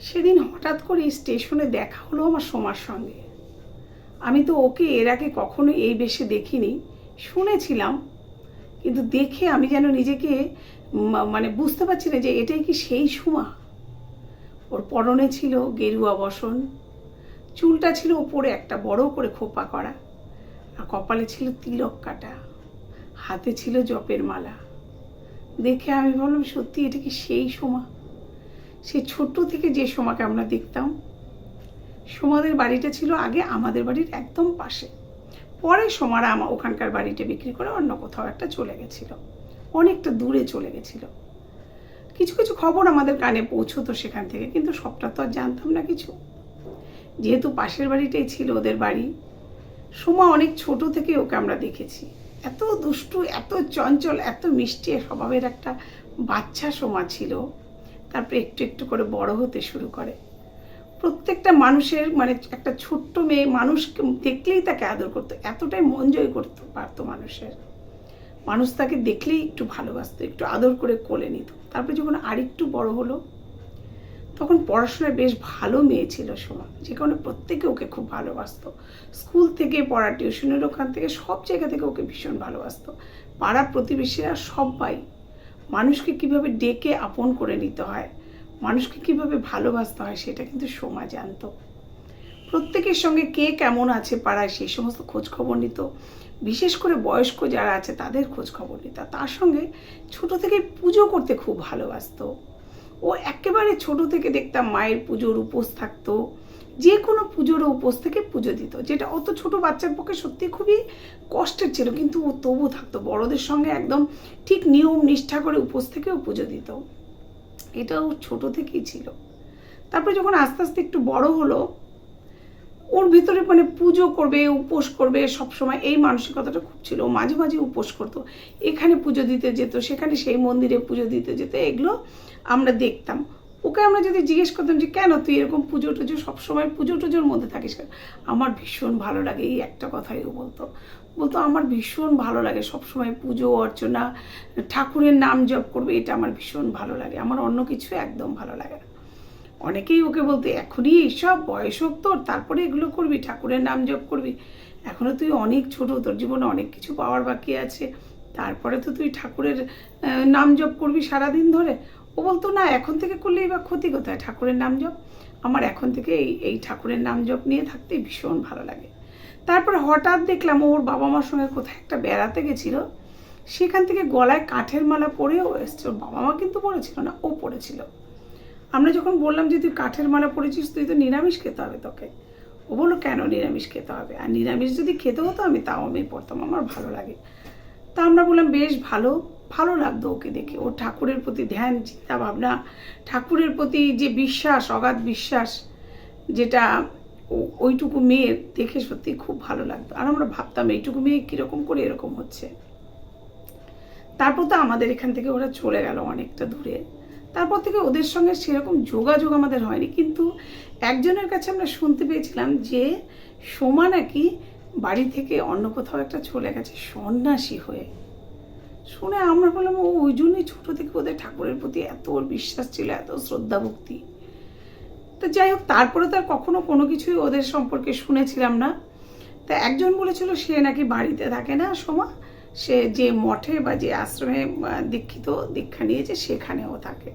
সেদিন হঠাৎ করে স্টেশনে দেখা হলো আমার সোমার সঙ্গে। আমি তো ওকে এর আগে কখনো এই বেশে দেখিনি, শুনেছিলাম, কিন্তু দেখে আমি যেন নিজেকে মানে বুঝতে পারছি না যে এটাই কি সেই সুমা। ওর পরনে ছিল গেরুয়া বসন, চুলটা ছিল ওপরে একটা বড় করে খোপা করা, আর কপালে ছিল তিলক কাটা, হাতে ছিল জপের মালা। দেখে আমি বললাম সত্যি এটা কি সেই সোমা? সে ছোট্ট থেকে যে সোমাকে আমরা দেখতাম, সোমাদের বাড়িটা ছিল আগে আমাদের বাড়ির একদম পাশে। পরে সোমারা আমার ওখানকার বাড়িটা বিক্রি করে অন্য কোথাও একটা চলে গেছিল। অনেকটা দূরে চলে গেছিল। কিছু কিছু খবর আমাদের কানে পৌঁছতো সেখান থেকে, কিন্তু সবটা তো আর জানতাম না কিছু। যেহেতু পাশের বাড়িটাই ছিল ওদের বাড়ি, সোমা অনেক ছোট থেকে ওকে আমরা দেখেছি। এত দুষ্টু, এত চঞ্চল, এত মিষ্টি স্বভাবের একটা বাচ্চা সোমা ছিল। তারপরে একটু একটু করে বড় হতে শুরু করে। প্রত্যেকটা মানুষের মানে একটা ছোট্ট মেয়ে মানুষকে দেখলেই তাকে আদর করতো, এতটাই মন জয় করতে পারতো মানুষের। মানুষ তাকে দেখলেই একটু ভালোবাসতো, একটু আদর করে কোলে নিত। তারপরে যখন আরেকটু বড় হলো, তখন পড়াশোনায় বেশ ভালো মেয়ে ছিল সোমা, যে কারণে প্রত্যেকে ওকে খুব ভালোবাসতো। স্কুল থেকে পড়া, টিউশনের ওখান থেকে সব জায়গা থেকে ওকে ভীষণ ভালোবাসতো। পাড়া প্রতিবেশীরা সবাই মানুষকে কীভাবে ডেকে আপন করে নিতে হয়, মানুষকে কীভাবে ভালোবাসতে হয় সেটা কিন্তু সোমা জানতো। প্রত্যেকের সঙ্গে কে কেমন আছে পাড়ায় সেই সমস্ত খোঁজখবর নিত। বিশেষ করে বয়স্ক যারা আছে তাদের খোঁজখবর নিত। তার সঙ্গে ছোট থেকে পুজো করতে খুব ভালোবাসতো। ও একেবারে ছোট থেকে দেখতাম মায়ের পুজোর উপোস থাকতো। যে কোনো পুজোর উপোস থেকে পুজো দিত, যেটা অত ছোট বাচ্চার পক্ষে সত্যি খুবই কষ্টের ছিল, কিন্তু ও তবু থাকতো। বড়দের সঙ্গে একদম ঠিক নিয়ম নিষ্ঠা করে উপোস থেকেও পুজো দিত। এটা ওর ছোট থেকেই ছিল। তারপরে যখন আস্তে আস্তে একটু বড় হলো, ওর ভিতরে মানে পুজো করবে, উপোস করবে সব সময় এই মানসিকতাটা খুব ছিল। মাঝে মাঝে উপোস করতো। এখানে পুজো দিতে যেত, সেখানে সেই মন্দিরে পুজো দিতে যেত, এগুলো আমরা দেখতাম। ওকে আমরা যদি জিজ্ঞেস করতাম যে, কেন তুই এরকম পুজো টুজো সবসময় পুজো টুজোর মধ্যে থাকিস কেন? আমার ভীষণ ভালো লাগে এই একটা কথাই ও বলতো। বলতো, আমার ভীষণ ভালো লাগে সবসময় পুজো, অর্চনা, ঠাকুরের নাম জপ করবে, এটা আমার ভীষণ ভালো লাগে। আমার অন্য কিছু একদম ভালো লাগে না। অনেকেই ওকে বলতো, এখনই এইসব, বয়স হোক তোর, তারপরে এগুলো করবি, ঠাকুরের নাম জপ করবি। এখনও তুই অনেক ছোট, তোর জীবনে অনেক কিছু পাওয়ার বাকি আছে। তারপরে তো তুই ঠাকুরের নাম জপ করবি সারাদিন ধরে। ও বলতো, না, এখন থেকে করলেই বা ক্ষতি কোথায়? ঠাকুরের নাম জপ। আমার এখন থেকে এই এই ঠাকুরের নাম জপ নিয়ে থাকতে ভীষণ ভালো লাগে। তারপর হঠাৎ দেখলাম ওর বাবা মার সঙ্গে কোথায় একটা বেড়াতে গেছিল। সেখান থেকে গলায় কাঠের মালা পরেও এসছে। ওর বাবা মা কিন্তু পড়েছিল না, ও পড়েছিল আমরা যখন বললাম যে, তুই কাঠের মালা পড়েছিস তুই তো নিরামিষ খেতে হবে তোকে। ও বলল, কেন নিরামিষ খেতে হবে? আর নিরামিষ যদি খেতে হতো আমি, তাও আমি পড়তাম আমার ভালো লাগে। তা আমরা বললাম, বেশ ভালো। ভালো লাগতো ওকে দেখে। ওর ঠাকুরের প্রতি ধ্যান, চিন্তা ভাবনা, ঠাকুরের প্রতি যে বিশ্বাস, অগাধ বিশ্বাস, যেটা ওইটুকু মেয়ের দেখে সত্যি খুব ভালো লাগতো। আর আমরা ভাবতাম, এইটুকু মেয়ে কীরকম করে এরকম হচ্ছে? তারপর তো আমাদের এখান থেকে ওরা চলে গেল অনেকটা দূরে। তারপর থেকে ওদের সঙ্গে সেরকম যোগাযোগ আমাদের হয়নি। কিন্তু একজনের কাছে আমরা শুনতে পেয়েছিলাম যে সোমা নাকি বাড়ি থেকে অন্য কোথাও একটা চলে গেছে, সন্ন্যাসী হয়ে। শুনে আমরা বললাম, ও, ওই জন্যই ছোটো থেকে ওদের ঠাকুরের প্রতি এত ওর বিশ্বাস ছিল, এত শ্রদ্ধা ভক্তি। তো যাই হোক, তারপরে তো আর কখনো কোনো কিছুই ওদের সম্পর্কে শুনেছিলাম না। তা একজন বলেছিল, সে নাকি বাড়িতে থাকে না সোমা, সে যে মঠে বা যে আশ্রমে দীক্ষিত, দীক্ষা নিয়েছে, সেখানেও থাকে।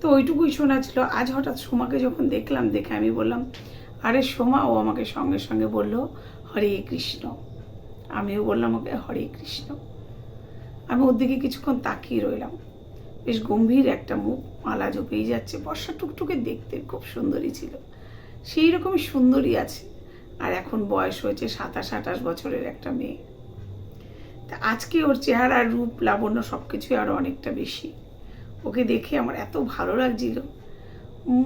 তো ওইটুকুই শোনা ছিল। আজ হঠাৎ সোমাকে যখন দেখলাম, দেখে আমি বললাম, আরে সোমা, ও আমাকে সঙ্গে সঙ্গে বলল, হরে কৃষ্ণ। আমিও বললাম, ওকে, হরে কৃষ্ণ। আমি ওর দিকে কিছুক্ষণ তাকিয়ে রইলাম। বেশ গম্ভীর একটা মুখ, মালা জপেই যাচ্ছে, বর্ষা টুকটুকে দেখতে খুব সুন্দরী ছিল। সেই রকমই সুন্দরী আছে, আর এখন বয়স হয়েছে সাতাশ, আঠাশ বছরের একটা মেয়ে। তা আজকে ওর চেহারা রূপ, লাবণ্য সব কিছুই আরও অনেকটা বেশি। ওকে দেখে আমার এত ভালো লাগছিল।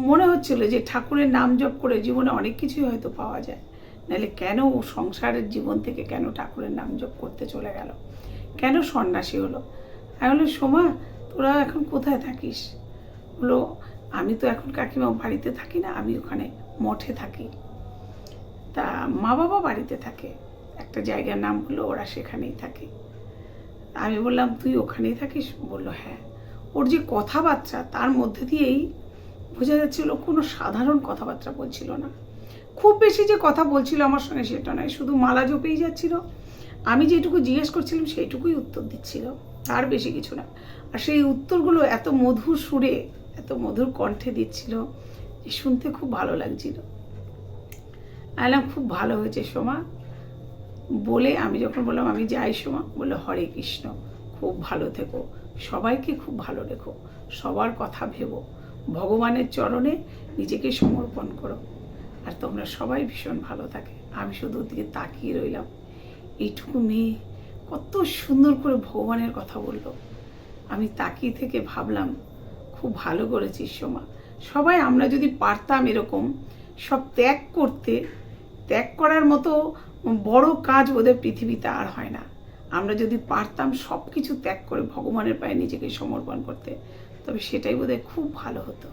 মনে হচ্ছিল যে ঠাকুরের নাম জপ করে জীবনে অনেক কিছুই হয়তো পাওয়া যায়। নাহলে কেন ও সংসারের জীবন থেকে কেন ঠাকুরের নাম জপ করতে চলে গেল? কেন সন্ন্যাসী হলো? আমি বললাম, সোমা, তোরা এখন কোথায় থাকিস? বলো আমি তো এখন কাকিমা বাড়িতে থাকি না, আমি ওখানে মঠে থাকি। তা মা বাবা বাড়িতে থাকে, একটা জায়গার নাম বলল ওরা সেখানেই থাকে। আমি বললাম, তুই ওখানেই থাকিস? বলল হ্যাঁ। ওর যে কথাবার্তা, তার মধ্যে দিয়েই বোঝা যাচ্ছিল কোনো সাধারণ কথাবার্তা বলছিল না। খুব বেশি যে কথা বলছিল আমার সঙ্গে সেটা নয়, শুধু মালা জপেই যাচ্ছিল আমি যেটুকু জিজ্ঞেস করছিলাম সেইটুকুই উত্তর দিচ্ছিল, তার বেশি কিছু না। আর সেই উত্তরগুলো এত মধুর সুরে, এত মধুর কণ্ঠে দিচ্ছিল যে শুনতে খুব ভালো লাগছিল। আলাম খুব ভালো হয়েছে সোমা। বলে আমি যখন বললাম, আমি যাই সোমা বলল, হরে কৃষ্ণ, খুব ভালো থেকো, সবাইকে খুব ভালো রেখো, সবার কথা ভেবো, ভগবানের চরণে নিজেকে সমর্পণ করো, আর তোমরা সবাই ভীষণ ভালো থাকে। আমি শুধু ওদিকে তাকিয়ে রইলাম। এইটুকু মেয়ে কত সুন্দর করে ভগবানের কথা বলল। আমি তাকিয়ে থেকে ভাবলাম, খুব ভালো করেছিস সোমা। সবাই আমরা যদি পারতাম এরকম, সব ত্যাগ করতে, ত্যাগ করার মতো বড় কাজ বোধহয় পৃথিবীতে আর হয় না। আমরা যদি পারতাম সব কিছু ত্যাগ করে ভগবানের পায়ে নিজেকে সমর্পণ করতে, তবে সেটাই বোধহয় খুব ভালো হতো।